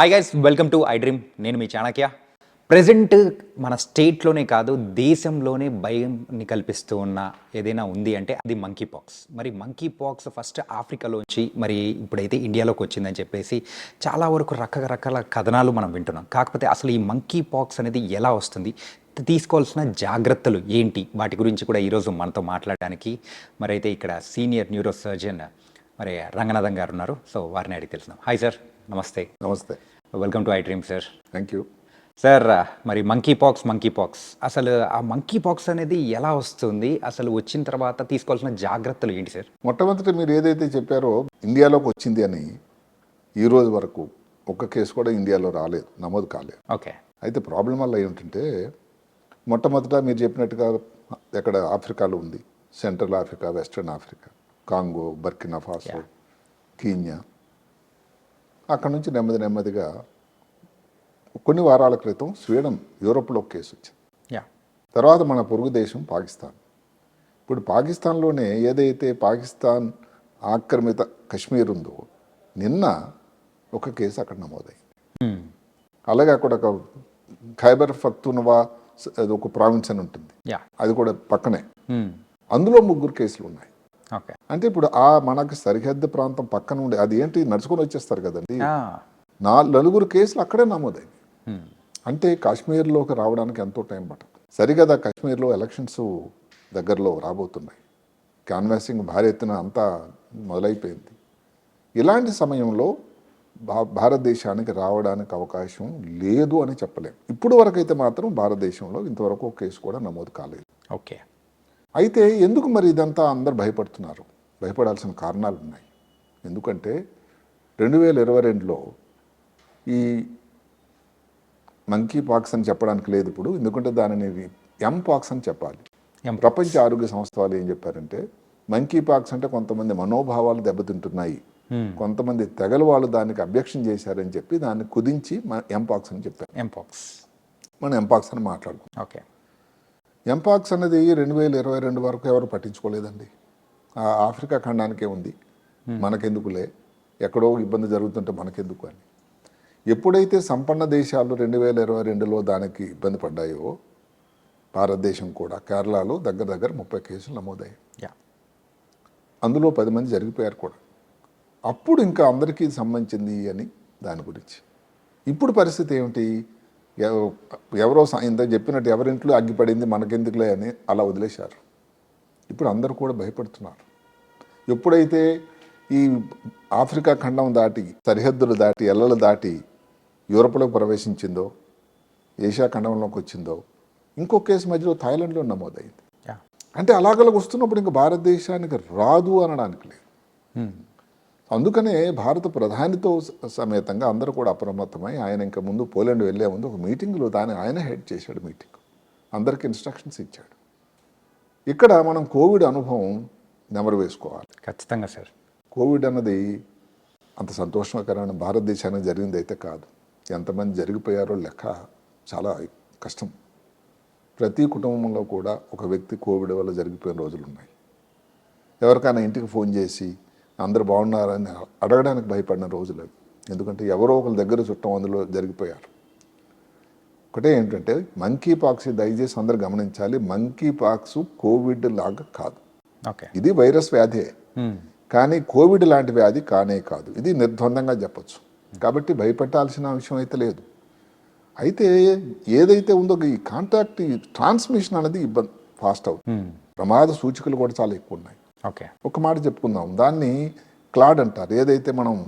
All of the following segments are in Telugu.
Hi guys welcome to iDream నేను మీ చాణక్య. ప్రజెంట్ మన స్టేట్లోనే కాదు దేశంలోనే భయంని కల్పిస్తూ ఉన్న ఏదైనా ఉంది అంటే అది మంకీ పాక్స్ మరి మంకీ పాక్స్ ఫస్ట్ ఆఫ్రికాలోంచి మరి ఇప్పుడైతే ఇండియాలోకి వచ్చిందని చెప్పేసి చాలా వరకు రకరకాల కథనాలు మనం వింటున్నాం. కాకపోతే అసలు ఈ మంకీ పాక్స్ అనేది ఎలా వస్తుంది? తీసుకోవాల్సిన జాగ్రత్తలు ఏంటి? వాటి గురించి కూడా ఈరోజు మనతో మాట్లాడడానికి మరి అయితే ఇక్కడ సీనియర్ న్యూరో సర్జన్ మరి రంగనాథం గారు ఉన్నారు. సో వారిని అడిగి తెలుసు హాయ్ సార్ నమస్తే. నమస్తే. Welcome to iDream sir thank you sir మరి మంకీ పాక్స్ మంకీ పాక్స్ అసలు ఆ మంకీ పాక్స్ అనేది ఎలా వస్తుంది? అసలు వచ్చిన తర్వాత తీసుకోవాల్సిన జాగ్రత్తలు ఏంటి సార్ మొట్టమొదటి మీరు ఏదైతే చెప్పారో ఇండియాలోకి వచ్చింది అని ఈ రోజు వరకు ఒక్క కేసు కూడా ఇండియాలో రాలేదు నమోదు కాలేదు. ఓకే. అయితే ప్రాబ్లం వల్ల ఏమిటంటే మొట్టమొదట మీరు చెప్పినట్టుగా ఎక్కడ ఆఫ్రికాలో ఉంది central Africa western Africa Congo Burkina Faso. Kenya. అక్కడ నుంచి నెమ్మది నెమ్మదిగా కొన్ని వారాల క్రితం స్వీడన్ యూరోప్లో ఒక కేసు వచ్చింది యా. తర్వాత మన పొరుగు దేశం పాకిస్తాన్. ఇప్పుడు పాకిస్తాన్లోనే ఏదైతే పాకిస్తాన్ ఆక్రమిత కశ్మీర్ ఉందో నిన్న ఒక కేసు అక్కడ నమోదైంది. అలాగే అక్కడ ఒక ఖైబర్ ఫక్తునవా అది ఒక ప్రావిన్స్ అని ఉంటుంది. యా. అది కూడా పక్కనే. అందులో ముగ్గురు కేసులు ఉన్నాయి అంటే ఇప్పుడు ఆ మనకి సరిహద్దు ప్రాంతం పక్కన ఉండే అది ఏంటి? నడుచుకొని వచ్చేస్తారు కదండి. నా నలుగురు కేసులు అక్కడే నమోదైంది అంటే కాశ్మీర్లోకి రావడానికి ఎంతో టైం పట్టదు. సరిగదా కాశ్మీర్లో ఎలక్షన్స్ దగ్గరలో రాబోతున్నాయి. క్యాన్వాసింగ్ భారీ ఎత్తున అంతా మొదలైపోయింది. ఇలాంటి సమయంలో భారతదేశానికి రావడానికి అవకాశం లేదు అని చెప్పలేం. ఇప్పుడు వరకైతే మాత్రం భారతదేశంలో ఇంతవరకు కేసు కూడా నమోదు కాలేదు. ఓకే. అయితే ఎందుకు మరి ఇదంతా అందరు భయపడుతున్నారు? భయపడాల్సిన కారణాలు ఉన్నాయి. ఎందుకంటే రెండు వేల ఇరవై రెండులో ఈ మంకీ పాక్స్ అని చెప్పడానికి లేదు ఇప్పుడు. ఎందుకంటే దానిని ఎం పాక్స్ అని చెప్పాలి. ప్రపంచ ఆరోగ్య సంస్థ వాళ్ళు ఏం చెప్పారంటే మంకీ పాక్స్ అంటే కొంతమంది మనోభావాలు దెబ్బతింటున్నాయి. కొంతమంది తెగల వాళ్ళు దానికి అబ్జెక్షన్ చేశారని చెప్పి దాన్ని కుదించి ఎం పాక్స్ అని చెప్పారు. ఎంపాక్స్ మనం ఎంపాక్స్ అని మాట్లాడుకుంటాం ఓకే. ఎంపాక్స్ అనేది రెండు వేల ఇరవై రెండు వరకు ఎవరు పట్టించుకోలేదండి. ఆ ఆఫ్రికా ఖండానికే ఉంది. మనకెందుకులే? ఎక్కడో ఇబ్బంది జరుగుతుంటే మనకెందుకు అని. ఎప్పుడైతే సంపన్న దేశాలు రెండు వేల ఇరవై రెండులో దానికి ఇబ్బంది పడ్డాయో భారతదేశం కూడా కేరళలో దగ్గర దగ్గర ముప్పై కేసులు నమోదయ్యాయి. యా. అందులో పది మంది జరిగిపోయారు కూడా. అప్పుడు ఇంకా అందరికీ సంబంధించింది అని దాని గురించి. ఇప్పుడు పరిస్థితి ఏమిటి? ఎవరో ఇంత చెప్పినట్టు ఎవరింట్లో అగ్గిపడింది మనకెందుకులే అని అలా వదిలేశారు. ఇప్పుడు అందరూ కూడా భయపడుతున్నారు. ఎప్పుడైతే ఈ ఆఫ్రికా ఖండం దాటి సరిహద్దులు దాటి ఎల్లలు దాటి యూరప్లోకి ప్రవేశించిందో ఏషియా ఖండంలోకి వచ్చిందో ఇంకో కేసు మధ్యలో థాయిలాండ్లో నమోదైంది. అంటే అలాగలా వస్తున్నప్పుడు ఇంకా భారతదేశానికి రాదు అనడానికి లేదు. అందుకనే భారత ప్రధానితో సమేతంగా అందరూ కూడా అప్రమత్తమై ఆయన ఇంకా ముందు పోలాండ్ వెళ్ళే ముందు ఒక మీటింగ్లో దాన్ని ఆయన హెడ్ చేశాడు మీటింగ్. అందరికి ఇన్స్ట్రక్షన్స్ ఇచ్చాడు. ఇక్కడ మనం కోవిడ్ అనుభవం నెమరు వేసుకోవాలి. ఖచ్చితంగా సార్. కోవిడ్ అన్నది అంత సంతోషకరమైన భారతదేశానికి జరిగింది అయితే కాదు. ఎంతమంది జరిగిపోయారో లెక్క చాలా కష్టం. ప్రతి కుటుంబంలో కూడా ఒక వ్యక్తి కోవిడ్ వల్ల జరిగిపోయిన రోజులు ఉన్నాయి ఎవరికైనా ఇంటికి ఫోన్ చేసి అందరు బాగున్నారని అడగడానికి భయపడిన రోజులు అవి. ఎందుకంటే ఎవరో ఒకరి దగ్గర చుట్టం అందులో జరిగిపోయారు. ఒకటే ఏంటంటే మంకీ పాక్స్ దయచేసి అందరు గమనించాలి. మంకీ పాక్స్ కోవిడ్ లాగా కాదు. ఓకే. ఇది వైరస్ వ్యాధే. కానీ కోవిడ్ లాంటి వ్యాధి కానే కాదు. ఇది నిర్ద్వందంగా చెప్పొచ్చు. కాబట్టి భయపెట్టాల్సిన విషయం అయితే లేదు. అయితే ఏదైతే ఉందో ఈ కాంటాక్ట్ ట్రాన్స్మిషన్ అనేది ఇబ్బంది ఫాస్ట్ అవుతుంది. ప్రమాద సూచికలు కూడా చాలా ఎక్కువ ఉన్నాయి. ఓకే. ఒక మాట చెప్పుకుందాం. దాన్ని క్లాడ్ అంటారు. ఏదైతే మనం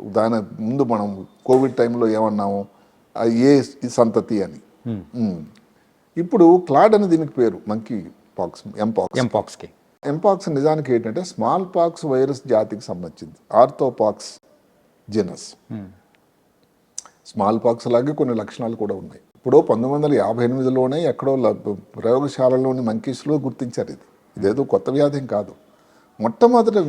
దాని ముందు మనం కోవిడ్ టైంలో ఏమన్నాము ఏ సంతతి అని. ఇప్పుడు క్లాడ్ అని దీనికి పేరు మంకీ పాక్స్ ఎంపాక్స్ ఎంపాక్స్కి ఎంపాక్స్ నిజానికి ఏంటంటే స్మాల్ పాక్స్ వైరస్ జాతికి సంబంధించింది. Orthopox genus. స్మాల్ పాక్స్ లాగే కొన్ని లక్షణాలు కూడా ఉన్నాయి. ఇప్పుడు పంతొమ్మిది వందల యాభై ఎనిమిదిలోనే ఎక్కడో ప్రయోగశాలలోని మంకీస్లో గుర్తించారు ఇది. ఇదేదో కొత్త వ్యాధి కాదు. మొట్టమొదటి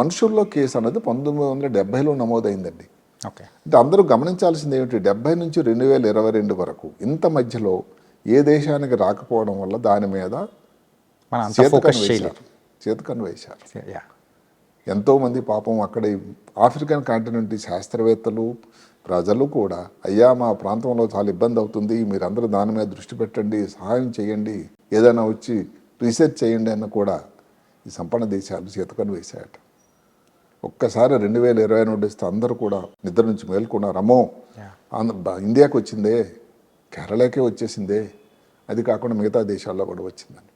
మనుషుల్లో కేసు అనేది పంతొమ్మిది వందల డెబ్బైలో నమోదైందండి. ఓకే. అంటే అందరూ గమనించాల్సింది ఏమిటి? డెబ్బై నుంచి రెండు వేల ఇరవై రెండు వరకు ఇంత మధ్యలో ఏ దేశానికి రాకపోవడం వల్ల దాని మీద చేతకని వేశారు. చేతకని వేశారు. ఎంతోమంది పాపం అక్కడ ఆఫ్రికన్ కాంటినెంట్ శాస్త్రవేత్తలు ప్రజలు కూడా అయ్యా మా ప్రాంతంలో చాలా ఇబ్బంది అవుతుంది మీరందరూ దాని మీద దృష్టి పెట్టండి సహాయం చేయండి ఏదైనా వచ్చి రీసెర్చ్ చేయండి అన్న కూడా ఈ సంపన్న దేశాలు చేతకని వేశాయట. ఒక్కసారి రెండు వేల ఇరవై నోట్ ఇస్తే అందరూ కూడా నిద్ర నుంచి మేల్కొన్నారు. అమ్మో ఇండియాకి వచ్చిందే కేరళకే వచ్చేసిందే అది కాకుండా మిగతా దేశాల్లో కూడా వచ్చిందని.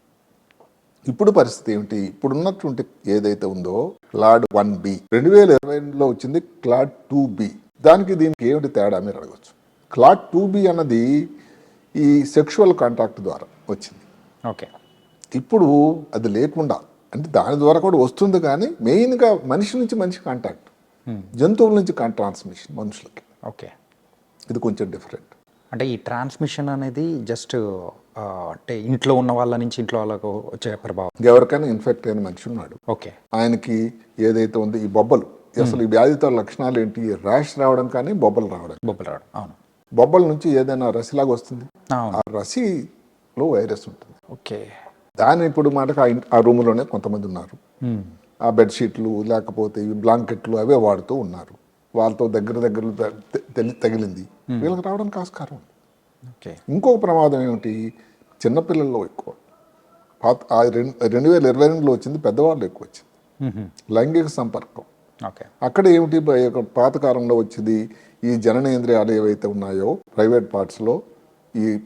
ఇప్పుడు పరిస్థితి ఏమిటి? ఇప్పుడు ఉన్నటువంటి ఏదైతే ఉందో క్లాడ్ వన్ బి. రెండు వేల ఇరవైలో వచ్చింది క్లాడ్ టూ బి. దానికి దీనికి ఏమిటి తేడా మీరు అడగచ్చు. క్లాడ్ టూ బి అన్నది ఈ సెక్షువల్ కాంటాక్ట్ ద్వారా వచ్చింది. ఓకే ఇప్పుడు అది లేకుండా అంటే దాని ద్వారా కూడా వస్తుంది కానీ మెయిన్గా మనిషి నుంచి మనిషి కాంటాక్ట్. జంతువుల నుంచి కాన్ ట్రాన్స్మిషన్ మనుషులకి. ఓకే. ఇది కొంచెం డిఫరెంట్. అంటే ఈ ట్రాన్స్మిషన్ అనేది జస్ట్ అంటే ఇంట్లో ఉన్న వాళ్ళ నుంచి ఇంట్లో వాళ్ళకు వచ్చే ప్రభావం. ఎవరికైనా ఇన్ఫెక్ట్ అయిన మనిషి ఉన్నాడు. ఓకే. ఆయనకి ఏదైతే ఉందో ఈ బొబ్బలు అసలు ఈ వ్యాధితో లక్షణాలు ఏంటి ర్యాష్ రావడం కానీ బొబ్బలు రావడం. బొబ్బలు రావడం అవును. బొబ్బల నుంచి ఏదైనా రసిలాగా వస్తుంది. ఆ రసిలో వైరస్ ఉంటుంది. ఓకే. దాని ఇప్పుడు మాటకు ఆ రూమ్లోనే కొంతమంది ఉన్నారు. ఆ బెడ్షీట్లు లేకపోతే బ్లాంకెట్లు అవే వాడుతూ ఉన్నారు. వాళ్ళతో దగ్గర దగ్గర తగిలింది. వీళ్ళకి రావడానికి ఆస్కారం ఇంకొక ప్రమాదం ఏమిటి? చిన్నపిల్లల్లో ఎక్కువ. పాత ఆ రెండు రెండు వేల ఇరవై రెండులో వచ్చింది పెద్దవాళ్ళు ఎక్కువ వచ్చింది. లైంగిక సంపర్కం. ఓకే. అక్కడ ఏమిటి పాతకాలంలో వచ్చింది? ఈ జననేంద్రియాలు ఏవైతే ఉన్నాయో ప్రైవేట్ పార్ట్స్లో ఈ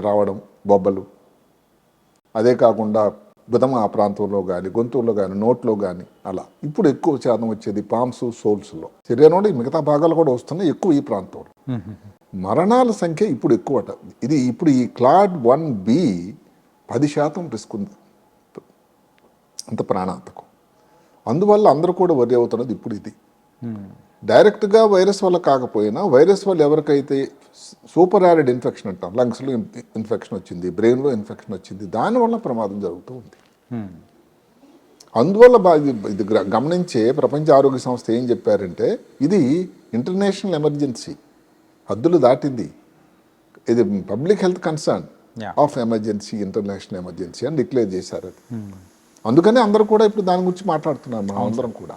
రావడం బొబ్బలు అదే కాకుండా బుధమ ఆ ప్రాంతంలో కానీ గొంతుల్లో కానీ నోట్లో కానీ అలా. ఇప్పుడు ఎక్కువ శాతం వచ్చేది పామ్స్ సోల్స్లో శరీరంలో మిగతా భాగాలు కూడా వస్తున్నాయి ఎక్కువ ఈ ప్రాంతంలో. మరణాల సంఖ్య ఇప్పుడు ఎక్కువట. ఇది ఇప్పుడు ఈ క్లాడ్ వన్ బి పది శాతం రిస్క్ ఉంది. అంత ప్రాణాంతకం. అందువల్ల అందరూ కూడా వరి అవుతున్నది ఇప్పుడు ఇది. డైరెక్ట్గా వైరస్ వల్ల కాకపోయినా వైరస్ వల్ల ఎవరికైతే సూపర్ యారిడ్ ఇన్ఫెక్షన్ అంటాం. లంగ్స్లో ఇన్ఫెక్షన్ వచ్చింది బ్రెయిన్లో ఇన్ఫెక్షన్ వచ్చింది దానివల్ల ప్రమాదం జరుగుతూ ఉంది. అందువల్ల ఇది గమనించే ప్రపంచ ఆరోగ్య సంస్థ ఏం చెప్పారంటే ఇది ఇంటర్నేషనల్ ఎమర్జెన్సీ. హద్దులు దాటింది. ఇది public health concern. Of emergency international emergency అని డిక్లేర్ చేశారు అది. అందుకని అందరూ కూడా ఇప్పుడు దాని గురించి మాట్లాడుతున్నారు మనం అందరం కూడా.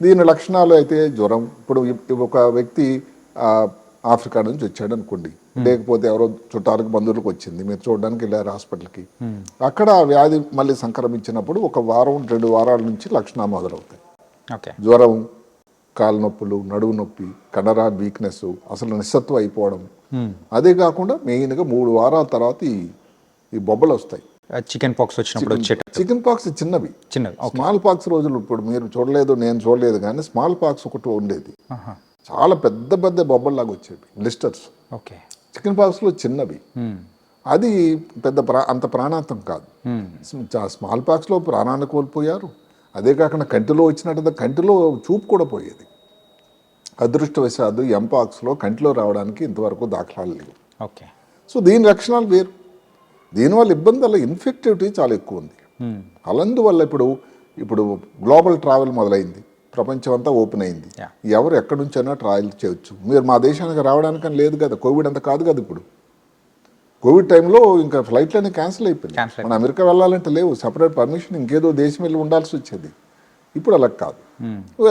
దీని లక్షణాలు అయితే జ్వరం. ఇప్పుడు ఒక వ్యక్తి ఆఫ్రికా నుంచి వచ్చాడు అనుకోండి. లేకపోతే ఎవరో చుట్టాలకు బంధువులకు వచ్చింది. మీరు చూడడానికి వెళ్ళారు హాస్పిటల్కి. అక్కడ ఆ వ్యాధి మళ్ళీ సంక్రమించినప్పుడు ఒక వారం రెండు వారాల నుంచి లక్షణాలు మొదలవుతాయి. ఓకే. జ్వరం కాలు నొప్పులు నడువు నొప్పి కండరా వీక్నెస్ అసలు నిస్సత్వం అయిపోవడం. మ్మ్. అదే కాకుండా మెయిన్గా మూడు వారాల తర్వాత ఈ ఈ బొబ్బలు వస్తాయి. చికెన్ పాక్స్ వచ్చినప్పుడు చికెన్ పాక్స్ చిన్నవి. చిన్నవి స్మాల్ పాక్స్ రోజులు ఇప్పుడు మీరు చూడలేదు నేను చూడలేదు కానీ స్మాల్ పాక్స్ ఒకటి ఉండేది. చాలా పెద్ద పెద్ద బొబ్బల్లాగా వచ్చేవి బ్లిస్టర్స్ ఓకే. చికెన్ పాక్స్లో చిన్నవి. అది పెద్ద ప్రా అంత ప్రాణాంతం కాదు. స్మాల్ పాక్స్లో ప్రాణాన్ని కోల్పోయారు. అదే కాకుండా కంటిలో వచ్చినట్టు కంటిలో చూపు కూడా పోయేది. అదృష్టవశాత్తు ఎంపాక్స్లో కంటిలో రావడానికి ఇంతవరకు దాఖలాలు లేవు. ఓకే. సో దీని లక్షణాలు వేరు. దీనివల్ల ఇబ్బంది వల్ల ఇన్ఫెక్టివిటీ చాలా ఎక్కువ ఉంది. అలాందువల్ల ఇప్పుడు ఇప్పుడు గ్లోబల్ ట్రావెల్ మొదలైంది. ప్రపంచం అంతా ఓపెన్ అయింది. ఎవరు ఎక్కడి నుంచైనా ట్రావెల్ చేయొచ్చు. మీరు మా దేశానికి రావడానికని లేదు కదా. కోవిడ్ అంత కాదు కదా ఇప్పుడు. కోవిడ్ టైంలో ఇంకా ఫ్లైట్లన్నీ క్యాన్సిల్ అయిపోయింది మన అమెరికా వెళ్ళాలంటే లేవు. సపరేట్ పర్మిషన్ ఇంకేదో దేశం వెళ్ళి ఉండాల్సి వచ్చేది. ఇప్పుడు అలా కాదు.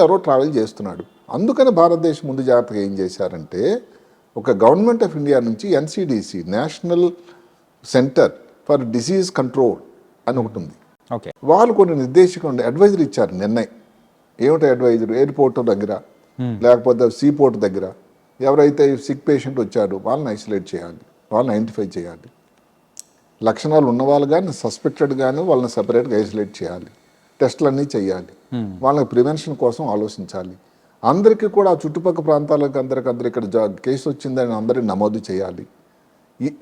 ఎవరో ట్రావెల్ చేస్తున్నాడు. అందుకని భారతదేశం ముందు జాగ్రత్తగా ఏం చేశారంటే ఒక గవర్నమెంట్ ఆఫ్ ఇండియా నుంచి NCDC national centre for disease control అని ఒకటి ఉంది. ఓకే వాళ్ళు కొన్ని నిర్దేశకం అడ్వైజరీ ఇచ్చారు నిర్ణయం ఏమిటి అడ్వైజర్ ఎయిర్పోర్ట్ దగ్గర. లేకపోతే సీ పోర్ట్ దగ్గర. ఎవరైతే సిక్ పేషెంట్ వచ్చాడో వాళ్ళని ఐసోలేట్ చేయాలి. వాళ్ళని ఐడెంటిఫై చేయాలి. లక్షణాలు ఉన్న వాళ్ళు కానీ సస్పెక్టెడ్ కానీ వాళ్ళని సపరేట్గా ఐసోలేట్ చేయాలి. టెస్టులన్నీ చేయాలి. వాళ్ళకి ప్రివెన్షన్ కోసం ఆలోచించాలి. అందరికీ కూడా ఆ చుట్టుపక్కల ప్రాంతాలకు అందరికి అందరు ఇక్కడ జా- కేసు వచ్చిందని అందరినీ నమోదు చేయాలి.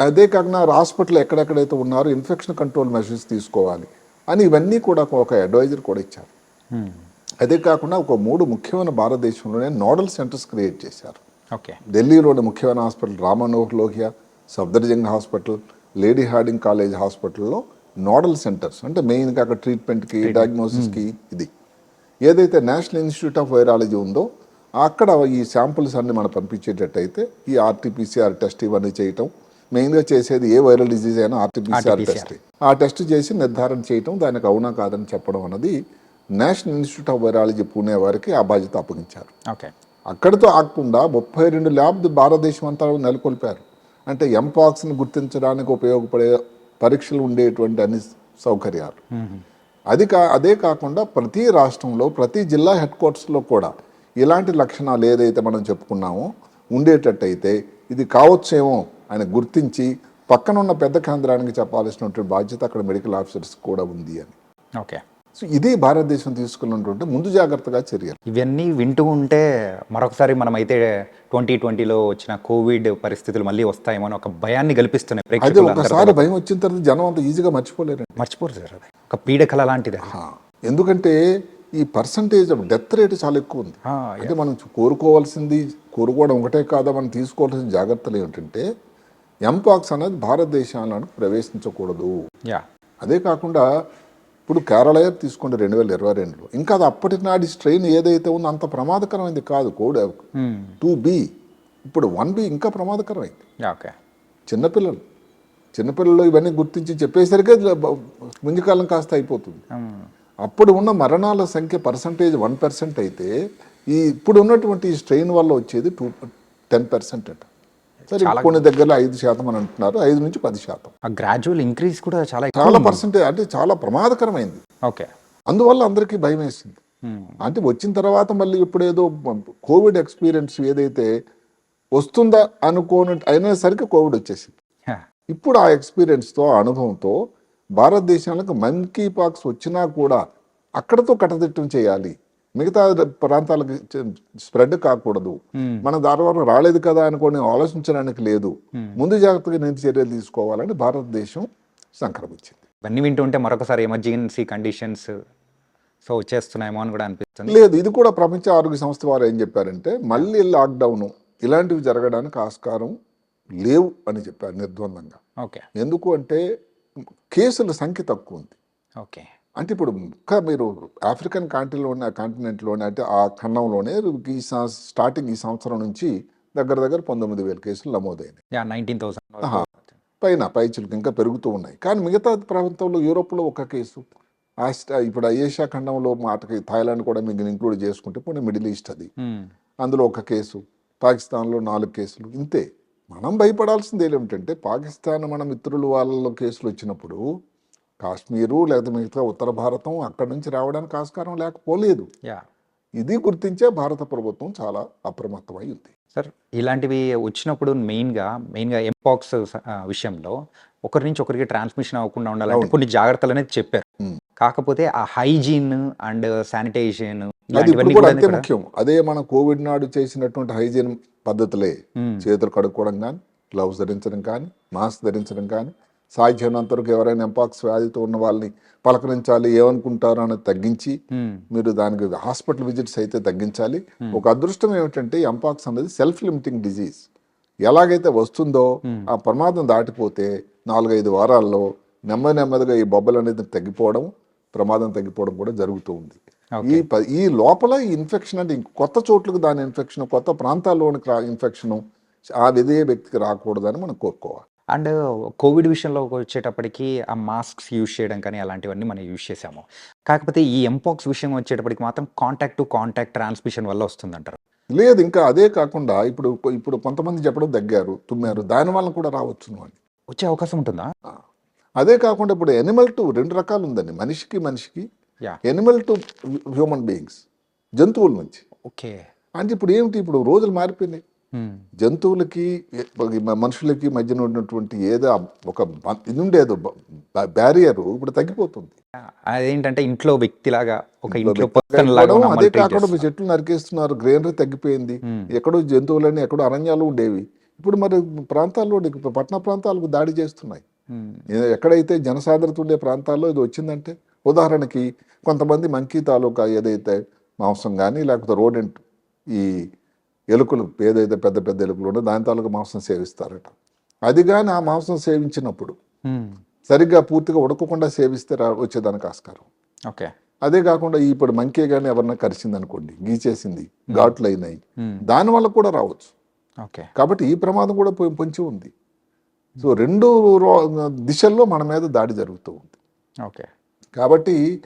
అదే కాకుండా హాస్పిటల్ ఎక్కడెక్కడైతే ఉన్నారో ఇన్ఫెక్షన్ కంట్రోల్ మెషర్స్ తీసుకోవాలి. అని ఇవన్నీ కూడా ఒక అడ్వైజర్ కూడా ఇచ్చారు. మ్మ్. అదే కాకుండా ఒక మూడు ముఖ్యమైన భారతదేశంలోనే నోడల్ సెంటర్స్ క్రియేట్ చేశారు. ఓకే. ఢిల్లీలోని ముఖ్యమైన hospital Ram Manohar Lohia Safdarjung hospital Lady Hardinge college హాస్పిటల్లో నోడల్ సెంటర్స్ అంటే మెయిన్గా అక్కడ ట్రీట్మెంట్కి డయాగ్నోసిస్కి ఇది. ఏదైతే నేషనల్ ఇన్స్టిట్యూట్ ఆఫ్ వైరాలజీ ఉందో అక్కడ ఈ శాంపుల్స్ అన్ని మనం పంపించేటట్టయితే ఈ ఆర్టీపీసీఆర్ టెస్ట్ ఇవన్నీ చేయటం మెయిన్గా చేసేది ఏ వైరల్ డిజీజ్ అయినా ఆర్టీపీసీఆర్. టెస్ట్. ఆ టెస్ట్ చేసి నిర్ధారణ చేయటం దానికి అవునా కాదని చెప్పడం అన్నది national institute of virology Pune వారికి ఆ బాధ్యత అప్పగించారు. ఓకే. అక్కడితో ఆగకుండా ముప్పై రెండు ల్యాబ్ భారతదేశం అంతా నెలకొల్పారు. అంటే ఎంపాక్స్ని గుర్తించడానికి ఉపయోగపడే పరీక్షలు ఉండేటువంటి అన్ని సౌకర్యాలు. అది కా అదే కాకుండా ప్రతి రాష్ట్రంలో ప్రతి జిల్లా హెడ్ క్వార్టర్స్లో కూడా ఇలాంటి లక్షణాలు ఏదైతే మనం చెప్పుకున్నామో ఉండేటట్టయితే ఇది కావచ్చేమో అని గుర్తించి పక్కన ఉన్న పెద్ద కేంద్రానికి చెప్పాల్సినటువంటి బాధ్యత అక్కడ మెడికల్ ఆఫీసర్స్ కూడా ఉంది అని. ఓకే. సో ఇది భారతదేశం తీసుకున్నటువంటి ముందు జాగ్రత్తగా చర్యలు. ఇవన్నీ వింటూ ఉంటే మరొకసారి మనం అయితే ట్వంటీ ట్వంటీలో వచ్చిన కోవిడ్ పరిస్థితులు మళ్ళీ వస్తాయేమో అని ఒక భయాన్ని కల్పిస్తున్నాయి అదే ఒకసారి భయం వచ్చిన తర్వాత జనం అంత ఈజీగా మర్చిపోలేరండి. మర్చిపోరు సార్ అది. ఒక పీడకల లాంటిది ఎందుకంటే ఈ పర్సంటేజ్ ఆఫ్ డెత్ రేట్ చాలా ఎక్కువ ఉంది. అంటే మనం కోరుకోవాల్సింది కోరుకోవడం ఒకటే కాదా మనం తీసుకోవాల్సిన జాగ్రత్తలు ఏమిటంటే ఎంపాక్స్ అనేది భారతదేశానికి ప్రవేశించకూడదు. యా. అదే కాకుండా ఇప్పుడు కేరళ తీసుకోండి రెండు వేల ఇరవై రెండులో. ఇంకా అది అప్పటి నాటి స్ట్రెయిన్ ఏదైతే ఉందో అంత ప్రమాదకరమైంది కాదు కోడ్. టూ బి ఇప్పుడు వన్ బి ఇంకా ప్రమాదకరమైంది. ఓకే చిన్నపిల్లలు. చిన్నపిల్లలు ఇవన్నీ గుర్తించి చెప్పేసరికి ముందుకాలం కాస్త అయిపోతుంది. మ్మ్. అప్పుడు ఉన్న మరణాల సంఖ్య పర్సంటేజ్ వన్ పర్సెంట్ అయితే ఈ ఇప్పుడు ఉన్నటువంటి ఈ స్ట్రెయిన్ వల్ల వచ్చేది టూ టెన్ పర్సెంట్ అట. సరే కొన్ని దగ్గరలో ఐదు శాతం అని అంటున్నారు. ఐదు నుంచి పది శాతం. ఆ గ్రాడ్యువల్ ఇంక్రీజ్ కూడా చాలా చాలా పర్సెంటేజ్ అంటే చాలా ప్రమాదకరమైంది. ఓకే. అందువల్ల అందరికీ భయం వేసింది. మ్మ్. అంటే వచ్చిన తర్వాత మళ్ళీ ఇప్పుడేదో కోవిడ్ ఎక్స్పీరియన్స్ ఏదైతే వస్తుందా అనుకోని అయినసరికి కోవిడ్ వచ్చేసింది. ఇప్పుడు ఆ ఎక్స్పీరియన్స్తో ఆ అనుభవంతో భారతదేశానికి మంకీ పాక్స్ వచ్చినా కూడా అక్కడతో కట్టదిట్టం చేయాలి. మిగతా ప్రాంతాలకు స్ప్రెడ్ కాకూడదు. మన దాని వరకు రాలేదు కదా అనుకోని ఆలోచించడానికి లేదు. ముందు జాగ్రత్తగా నీతి చర్యలు తీసుకోవాలని భారతదేశం సంక్రమించింది ఇవన్నీ వింటూ ఉంటే మరొకసారి ఎమర్జెన్సీ కండిషన్స్ సో వచ్చేస్తున్నాయేమో అని కూడా అనిపిస్తుంది. లేదు ఇది కూడా ప్రపంచ ఆరోగ్య సంస్థ వారు ఏం చెప్పారంటే మళ్ళీ లాక్డౌన్ ఇలాంటివి జరగడానికి ఆస్కారం లేవు అని చెప్పారు నిర్ద్వందంగా. ఓకే. ఎందుకు అంటే కేసుల సంఖ్య తక్కువ ఉంది. ఓకే. అంటే ఇప్పుడు ఇంకా మీరు ఆఫ్రికన్ కాంటిలోనే కాంటినెంట్లోనే అంటే ఆ ఖండంలోనే ఈ స్టార్టింగ్ ఈ సంవత్సరం నుంచి దగ్గర దగ్గర పంతొమ్మిది వేల కేసులు నమోదైనాయి. Nineteen thousand. పైన పైచులకు ఇంకా పెరుగుతూ ఉన్నాయి. కానీ మిగతా ప్రాంతంలో యూరోప్లో ఒక కేసు. ఆస్ట్రా ఇప్పుడు ఏషియా ఖండంలో మాటకి థాయిలాండ్ కూడా మీకు ఇంక్లూడ్ చేసుకుంటే పోనీ మిడిల్ ఈస్ట్ అది. అందులో ఒక కేసు. పాకిస్తాన్లో నాలుగు కేసులు. ఇంతే. మనం భయపడాల్సింది ఏమిటంటే పాకిస్తాన్ మన మిత్రులు వాళ్ళలో కేసులు వచ్చినప్పుడు కాశ్మీరు లేదా మిగతా ఉత్తర భారతం అక్కడి నుంచి రావడానికి ఆస్కారం లేకపోలేదు. యా. ఇది గుర్తించే భారత ప్రభుత్వం చాలా అప్రమత్తమై ఉంది. సార్ ఇలాంటివి వచ్చినప్పుడు మెయిన్గా మెయిన్గా ఎంపాక్స్ విషయంలో ఒకరి నుంచి ఒకరికి ట్రాన్స్మిషన్ అవ్వకుండా ఉండాలంటే కొన్ని జాగ్రత్తలు అనేది చెప్పారు. కాకపోతే ఆ హైజీన్ అండ్ శానిటైజేషన్ అంతే ముఖ్యం. అదే మన కోవిడ్ నాడు చేసినటువంటి హైజీన్ పద్ధతులే. చేతులు కడుక్కోవడం కానీ గ్లౌస్ ధరించడం కానీ మాస్క్ ధరించడం కానీ సాధ్యమైనంత వరకు ఎవరైనా ఎంపాక్స్ వ్యాధితో ఉన్న వాళ్ళని పలకరించాలి ఏమనుకుంటారో అనేది తగ్గించి. మీరు దానికి హాస్పిటల్ విజిట్స్ అయితే తగ్గించాలి. ఒక అదృష్టం ఏమిటంటే ఎంపాక్స్ అనేది సెల్ఫ్ లిమిటింగ్ డిజీజ్. ఎలాగైతే వస్తుందో ఆ ప్రమాదం దాటిపోతే నాలుగైదు వారాల్లో నెమ్మది నెమ్మదిగా ఈ బొబ్బలు అనేది తగ్గిపోవడం ప్రమాదం తగ్గిపోవడం కూడా జరుగుతూ ఉంది. ఈ ప- ఈ లోపల ఈ ఇన్ఫెక్షన్ అంటే ఇంక కొత్త చోట్లకు దాని ఇన్ఫెక్షన్ కొత్త ప్రాంతాల్లోనికి రా ఇన్ఫెక్షన్ ఆ విధే వ్యక్తికి రాకూడదని మనం కోరుకోవాలి. అండ్ కోవిడ్ విషయంలో వచ్చేటప్పటికి ఆ మాస్క్స్ యూజ్ చేయడం కానీ అలాంటివన్నీ మనం యూజ్ చేసాము కాకపోతే ఈ ఎంపాక్స్ విషయం వచ్చేటప్పటికి మాత్రం కాంటాక్ట్ టు కాంటాక్ట్ ట్రాన్స్మిషన్ వల్ల వస్తుందంటారు. లేదు ఇంకా అదే కాకుండా ఇప్పుడు ఇప్పుడు కొంతమంది చెప్పడం దగ్గారు తుమ్మారు దాని వల్ల కూడా రావచ్చును అని. వచ్చే అవకాశం ఉంటుందా. అదే కాకుండా ఇప్పుడు ఎనిమల్ టు రెండు రకాలు ఉందండి మనిషికి మనిషికి yeah. Animal to human beings జంతువుల నుంచి. ఓకే. అంటే ఇప్పుడు ఏమిటి ఇప్పుడు రోజులు మారిపోయినాయి. జంతువులకి మనుషులకి మధ్యన ఉన్నటువంటి ఏదో ఒక ఇది ఉండేదో బ్యారియర్ ఇప్పుడు తగ్గిపోతుంది. అదేంటంటే ఇంట్లో వ్యక్తిలాగా ఒక ఇంట్లో అదే కాకుండా. చెట్లు నరికేస్తున్నారు గ్రీనరీ తగ్గిపోయింది. ఎక్కడో జంతువులని ఎక్కడో అరణ్యాలు ఉండేవి. ఇప్పుడు మరి ప్రాంతాల్లో పట్టణ ప్రాంతాలకు దాడి చేస్తున్నాయి. ఎక్కడైతే జనసాంద్రత ఉండే ప్రాంతాల్లో ఇది వచ్చిందంటే ఉదాహరణకి కొంతమంది మంకీ తాలూకా ఏదైతే మాంసం కానీ లేకపోతే రోడెంట్ ఈ ఎలుకలు ఏదైతే పెద్ద పెద్ద ఎలుకలు ఉండో దాని తాలూకా మాంసం సేవిస్తారట. అది కానీ ఆ మాంసం సేవించినప్పుడు. సరిగ్గా పూర్తిగా ఉడకకుండా సేవిస్తే వచ్చేదానికి ఆస్కారం. ఓకే. అదే కాకుండా ఇప్పుడు మంకీ కానీ ఎవరన్నా కరిచింది అనుకోండి గీచేసింది ఘాట్లు అయినాయి. దానివల్ల కూడా రావచ్చు. ఓకే. కాబట్టి ఈ ప్రమాదం కూడా పొంచి ఉంది. సో రెండు దిశల్లో మన మీద దాడి జరుగుతూ ఉంది. ఓకే. కాబట్టి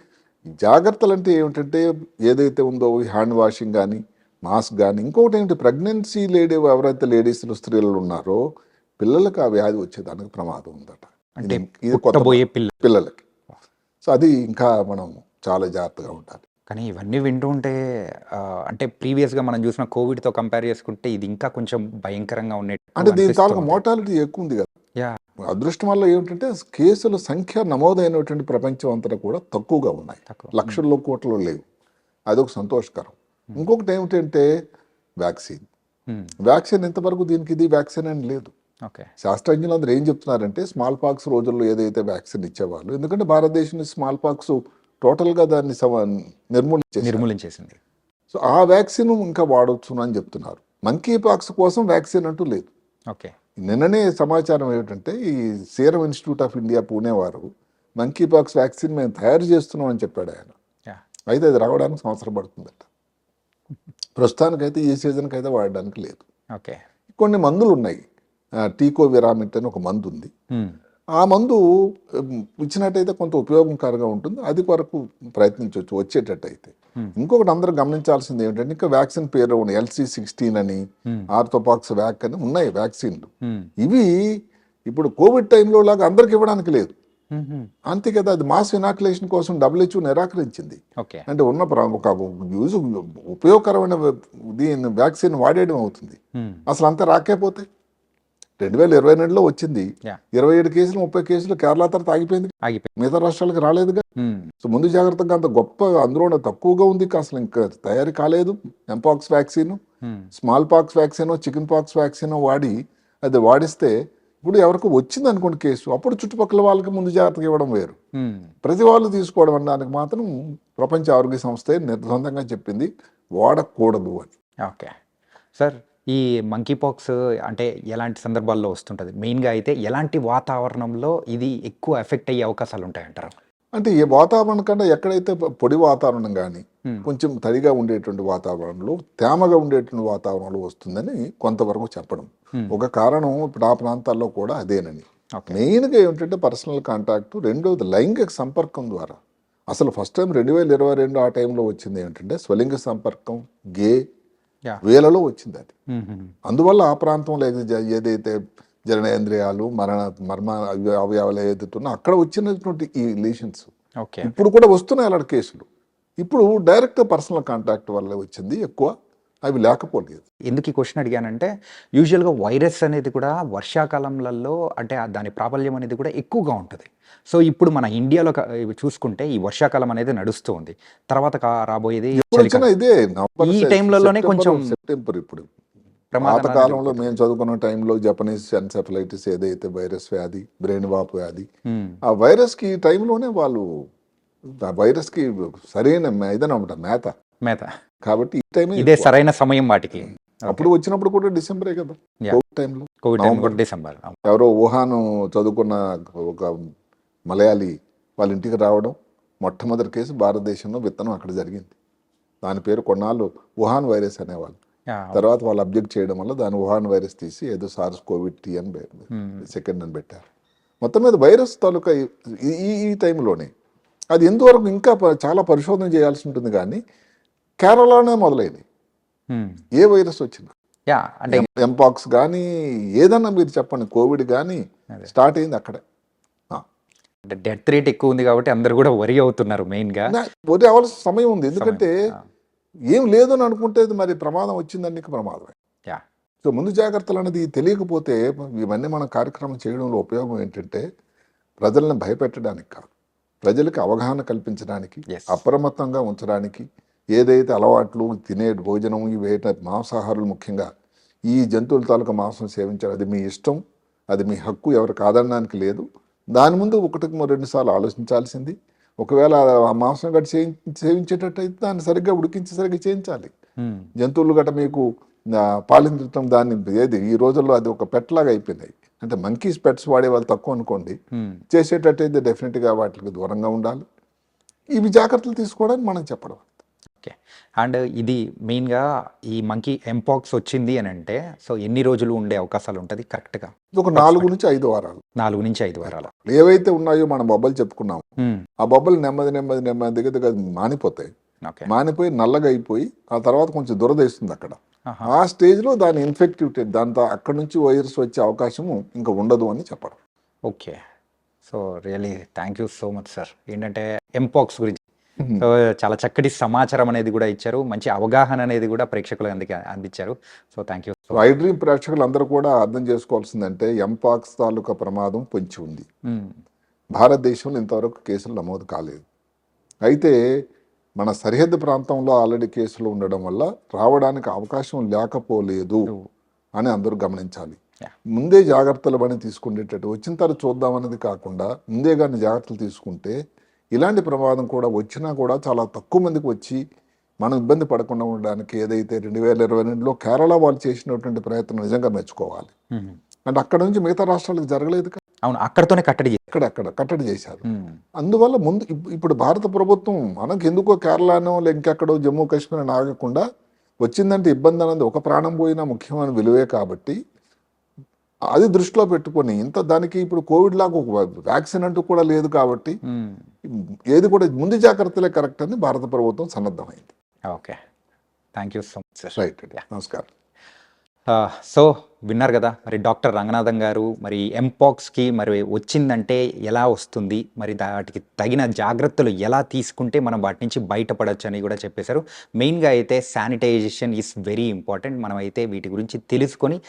జాగ్రత్తలు అంటే ఏమిటంటే ఏదైతే ఉందో హ్యాండ్ వాషింగ్ కానీ మాస్క్ కానీ ఇంకొకటి ఏంటి ప్రెగ్నెన్సీ లేడీ ఎవరైతే లేడీస్ స్త్రీలు ఉన్నారో పిల్లలకు ఆ వ్యాధి వచ్చేదానికి ప్రమాదం ఉందట. అంటే ఇది- ఇది కొత్త పుట్టబోయే పిల్ల. పిల్లలకి. సో అది ఇంకా మనం చాలా జాగ్రత్తగా ఉండాలి. కానీ ఇవన్నీ వింటూ ఉంటే అంటే ప్రీవియస్గా మనం చూసిన కోవిడ్తో కంపేర్ చేసుకుంటే ఇది ఇంకా కొంచెం భయంకరంగా ఉండే అంటే దీని తాలూకు మోటాలిటీ ఎక్కువ ఉంది కదా. యా. అదృష్టం వల్ల ఏమిటంటే కేసుల సంఖ్య నమోదైనటువంటి ప్రపంచం అంతా కూడా తక్కువగా ఉన్నాయి. లక్షల్లో కోట్లలో లేవు. అదొక సంతోషకరం. ఇంకొకటి ఏమిటంటే వ్యాక్సిన్. వ్యాక్సిన్ ఇంతవరకు దీనికి ఇది వ్యాక్సిన్ అని లేదు. ఓకే శాస్త్రజ్ఞులు అందరూ ఏం చెప్తున్నారంటే స్మాల్ పాక్స్ రోజుల్లో ఏదైతే వ్యాక్సిన్ ఇచ్చేవాళ్ళు ఎందుకంటే భారతదేశం స్మాల్ పాక్స్ టోటల్గా దాన్ని నిర్మూలించేసి నిర్మూలించేసింది. సో ఆ వ్యాక్సిన్ ఇంకా వాడవచ్చు అని చెప్తున్నారు. మంకీ పాక్స్ కోసం వ్యాక్సిన్ అంటూ లేదు. ఓకే నిన్ననే సమాచారం ఏమిటంటే ఈ Serum Institute of India Pune వారు మంకీ పాక్స్ వ్యాక్సిన్ మేము తయారు చేస్తున్నాం అని చెప్పాడు ఆయన. అయితే అది రావడానికి సంవత్సరం పడుతుందట. ప్రస్తుతానికైతే ఈ సీజన్కి అయితే వాడడానికి లేదు. ఓకే. కొన్ని మందులు ఉన్నాయి టీకో విరామిట్ అని ఒక మందు ఉంది ఆ మందు ఇచ్చినట్టయితే కొంత ఉపయోగకరంగా ఉంటుంది. అది కొరకు ప్రయత్నించవచ్చు వచ్చేటట్టయితే. ఇంకొకటి అందరూ గమనించాల్సింది ఏమిటంటే ఇంకా వ్యాక్సిన్ పేరు ఉన్నాయి ఎల్సి సిక్స్టీన్ అని ఆర్థోపాక్స్ వ్యాక్ అని ఉన్నాయి వ్యాక్సిన్లు. ఇవి ఇప్పుడు కోవిడ్ టైంలో లాగా అందరికి ఇవ్వడానికి లేదు. అంతే కదా అది మాస్ ఇనాకులేషన్ కోసం డబ్ల్యూహెచ్ఓ నిరాకరించింది. అంటే ఉన్న ఒక యూజ్ ఉపయోగకరమైన దీని వ్యాక్సిన్ వాడేయడం అవుతుంది. అసలు అంతా రాకపోతే? రెండు వేల ఇరవై రెండులో వచ్చింది. ఇరవై ఏడు కేసులు ముప్పై కేసులు కేరళ తర్వాత ఆగిపోయింది ఆగిపోయింది. మిగతా రాష్ట్రాలకు రాలేదుగా. సో ముందు జాగ్రత్తగా అంత గొప్ప అందులో తక్కువగా ఉంది. అసలు ఇంకా తయారీ కాలేదు. Mpox vaccine smallpox vaccine chickenpox vaccine వాడి అది వాడిస్తే ఇప్పుడు ఎవరికి వచ్చింది అనుకోండి కేసు అప్పుడు చుట్టుపక్కల వాళ్ళకి ముందు జాగ్రత్తగా ఇవ్వడం వేరు. ప్రతి వాళ్ళు తీసుకోవడం అనడానికి మాత్రం ప్రపంచ ఆరోగ్య సంస్థ నిర్బంధంగా చెప్పింది వాడకూడదు అని. ఓకే. సార్ ఈ మంకీ పాక్స్ అంటే ఎలాంటి సందర్భాల్లో వస్తుంటుంది? మెయిన్గా అయితే ఎలాంటి వాతావరణంలో ఇది ఎక్కువ ఎఫెక్ట్ అయ్యే అవకాశాలు ఉంటాయంటారు? అంటే ఈ వాతావరణం కన్నా ఎక్కడైతే పొడి వాతావరణం కానీ. కొంచెం తడిగా ఉండేటువంటి వాతావరణంలో తేమగా ఉండేటువంటి వాతావరణంలో వస్తుందని కొంతవరకు చెప్పడం. ఒక కారణం ఇప్పుడు ఆ ప్రాంతాల్లో కూడా అదేనని. మెయిన్గా ఏమిటంటే పర్సనల్ కాంటాక్ట్ రెండవది లైంగిక సంపర్కం ద్వారా. అసలు ఫస్ట్ టైం రెండు వేల ఇరవై రెండు ఆ టైంలో వచ్చింది ఏంటంటే స్వలింగ సంపర్కం గే వేలలో వచ్చింది అది. అందువల్ల ఆ ప్రాంతంలో ఏదైతే జననేంద్రియాలు మరణ మర్మ అవ- అవయవాలు ఏదైతే అక్కడ వచ్చినటువంటి ఈ రిలేషన్స్. ఇప్పుడు కూడా వస్తున్నాయి అలాంటి కేసులు. ఇప్పుడు డైరెక్ట్ పర్సనల్ కాంటాక్ట్ వల్ల వచ్చింది ఎక్కువ. అవి లేకపోలేదు. ఎందుకు ఈ క్వశ్చన్ అడిగానంటే యూజువల్గా వైరస్ అనేది కూడా వర్షాకాలంలలో అంటే దాని ప్రాబల్యం అనేది కూడా ఎక్కువగా ఉంటుంది. సో ఇప్పుడు మన ఇండియాలో చూసుకుంటే ఈ వర్షాకాలం అనేది నడుస్తూ ఉంది. తర్వాత రాబోయేది. ఇదే ఈ టైంలలోనే కొంచెం సెప్టెంబర్ ఇప్పుడు. ప్రమాదం కాలంలో మేము చదువుకున్న టైంలో జపనీస్ ఎన్సెఫలైటిస్ ఏదైతే వైరస్ వ్యాధి బ్రెయిన్ వాపు వ్యాధి. ఆ వైరస్కి ఈ టైంలోనే వాళ్ళు ఆ వైరస్కి సరైన ఇదనమాట మేత. మేత. కాబట్టి ఈ టైమే ఇదే. సరైన సమయం వాటికి. అప్పుడు వచ్చినప్పుడు కూడా డిసెంబరే కదా. కోవిడ్ టైంలో కోవిడ్ టైం డిసెంబర్. ఎవరో వుహాన్ చదువుకున్న ఒక మలయాళీ వాళ్ళ ఇంటికి రావడం మొట్టమొదటి కేసు భారతదేశంలో విత్తనం అక్కడ జరిగింది. దాని పేరు కొన్నాళ్ళు వుహాన్ వైరస్ అనేవాళ్ళు. తర్వాత వాళ్ళు అబ్జెక్ట్ చేయడం వల్ల దాని వుహాన్ వైరస్ తీసి ఏదో సార్స్ కోవిడ్ టీ అని Hmm. సెకండ్ అని పెట్టారు. మొత్తం మీద వైరస్ తాలూకా ఈ- ఈ టైంలోనే అది ఎంతవరకు ఇంకా చాలా పరిశోధన చేయాల్సి ఉంటుంది కానీ కేరళలోనే మొదలైంది. ఏ వైరస్ వచ్చినా యా అంటే ఎంపాక్స్ కానీ ఏదన్నా మీరు చెప్పండి కోవిడ్ కానీ. స్టార్ట్ అయింది అక్కడే ఆ. డెత్ రేట్ ఎక్కువ ఉంది కాబట్టి అందరు కూడా వరి అవుతున్నారు మెయిన్గా వరి అవ్వాల్సిన సమయం ఉంది ఎందుకంటే. ఏం లేదు అని అనుకుంటే మరి ప్రమాదం వచ్చిందని ప్రమాదమే యా సో ముందు జాగ్రత్తలు అనేది తెలియకపోతే ఇవన్నీ మన కార్యక్రమం చేయడంలో ఉపయోగం ఏంటంటే ప్రజలను భయపెట్టడానికి కాదు ప్రజలకు అవగాహన కల్పించడానికి. అప్రమత్తంగా ఉంచడానికి ఏదైతే అలవాట్లు తినే భోజనం ఇవి మాంసాహారులు ముఖ్యంగా ఈ జంతువుల తాలూకా మాంసం సేవించాలి. అది మీ ఇష్టం అది మీ హక్కు ఎవరు కాదనడానికి లేదు. దాని ముందు ఒకటికి రెండు సార్లు ఆలోచించాల్సింది. ఒకవేళ ఆ మాంసం గట్టి సేవి సేవించేటట్టయితే దాన్ని సరిగ్గా ఉడికించి సరిగ్గా చేయించాలి. జంతువులు గట్ట మీకు పాలించడం దాన్ని ఏది ఈ రోజుల్లో అది ఒక పెట్ లాగా అయిపోయినాయి. అంటే మంకీస్ పెట్స్ వాడే వాళ్ళు తక్కువ అనుకోండి. చేసేటట్టయితే డెఫినెట్గా వాటికి దూరంగా ఉండాలి. ఇవి జాగ్రత్తలు తీసుకోవడానికి మనం చెప్పడం. ఓకే. అండ్ ఇది మెయిన్గా ఈ మంకీ ఎంపాక్స్ వచ్చింది అని అంటే సో ఎన్ని రోజులు ఉండే అవకాశాలు ఉంటుంది? కరెక్ట్గా. ఒక నాలుగు నుంచి ఐదు వారాలు. నాలుగు నుంచి ఐదు వారాలు. ఏవైతే ఉన్నాయో మనం బొబ్బలు చెప్పుకున్నాం. ఆ బొబ్బలు నెమ్మది నెమ్మది నెమ్మది దగ్గర మానిపోతాయి. మానిపోయి నల్లగా అయిపోయి ఆ తర్వాత కొంచెం దురదేస్తుంది అక్కడ. ఆ స్టేజ్లో దాని ఇన్ఫెక్టివిటీ దాంతో అక్కడ నుంచి వైరస్ వచ్చే అవకాశము ఇంకా ఉండదు అని చెప్పడం. Okay. So really thank you so much sir. ఏంటంటే ఎంపాక్స్ గురించి సో చాలా చక్కటి సమాచారం అనేది కూడా ఇచ్చారు. మంచి అవగాహన అనేది కూడా ప్రేక్షకులకు అందుకే అందించారు. So thank you so I dream ప్రేక్షకులు అందరూ కూడా అర్థం చేసుకోవాల్సిందంటే ఎంపాక్స్ తాలూకా ప్రమాదం పొంచి ఉంది. భారతదేశంలో ఇంతవరకు కేసులు నమోదు కాలేదు. అయితే మన సరిహద్దు ప్రాంతంలో ఆల్రెడీ కేసులు ఉండడం వల్ల రావడానికి అవకాశం లేకపోలేదు అని అందరూ గమనించాలి. ముందే జాగ్రత్తలు పని తీసుకునేటట్టు వచ్చిన తర్వాత చూద్దామన్నది కాకుండా ముందే కానీ జాగ్రత్తలు తీసుకుంటే ఇలాంటి ప్రమాదం కూడా వచ్చినా కూడా చాలా తక్కువ మందికి వచ్చి మనం ఇబ్బంది పడకుండా ఉండడానికి ఏదైతే రెండు వేల ఇరవై రెండులో కేరళ వాళ్ళు చేసినటువంటి ప్రయత్నం నిజంగా మెచ్చుకోవాలి అంటే అక్కడ నుంచి మిగతా రాష్ట్రాలకు జరగలేదు. అవును అక్కడతోనే కట్టడి చేశారు. అక్కడక్కడ కట్టడి చేశారు. అందువల్ల ముందు ఇప్- ఇప్పుడు భారత ప్రభుత్వం మనకు ఎందుకో కేరళనో ఇంకెక్కడో జమ్మూ కాశ్మీర్ అని ఆగకుండా వచ్చిందంటే ఇబ్బంది అన్నది ఒక ప్రాణం పోయినా ముఖ్యమైన విలువే కాబట్టి అది దృష్టిలో పెట్టుకొని ఇంత దానికి ఇప్పుడు కోవిడ్ లాగా ఒక వ్యాక్సిన్ అంటూ కూడా లేదు కాబట్టి. ఏది కూడా ముందు జాగ్రత్తలే కరెక్ట్ అని భారత ప్రభుత్వం సన్నద్ధమైంది. Okay. Thank you so much sir right నమస్కారం. సో విన్నారు కదా మరి డాక్టర్ రంగనాథన్ గారు మరి ఎంపాక్స్కి మరి వచ్చిందంటే ఎలా వస్తుంది మరి వాటికి తగిన జాగ్రత్తలు ఎలా తీసుకుంటే మనం వాటి నుంచి బయటపడవచ్చు అని కూడా చెప్పేశారు. మెయిన్గా అయితే శానిటైజేషన్ ఈస్ వెరీ ఇంపార్టెంట్ మనం అయితే వీటి గురించి తెలుసుకొని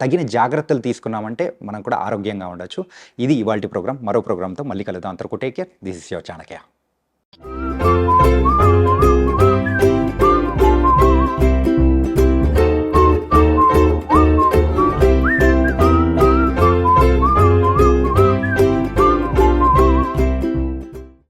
తగిన జాగ్రత్తలు తీసుకున్నామంటే మనం కూడా ఆరోగ్యంగా ఉండొచ్చు. ఇది ఇవాళ ప్రోగ్రామ్ మరో ప్రోగ్రామ్తో మళ్ళీ కలుద్దాం. అంతకు take care this is your Chanakya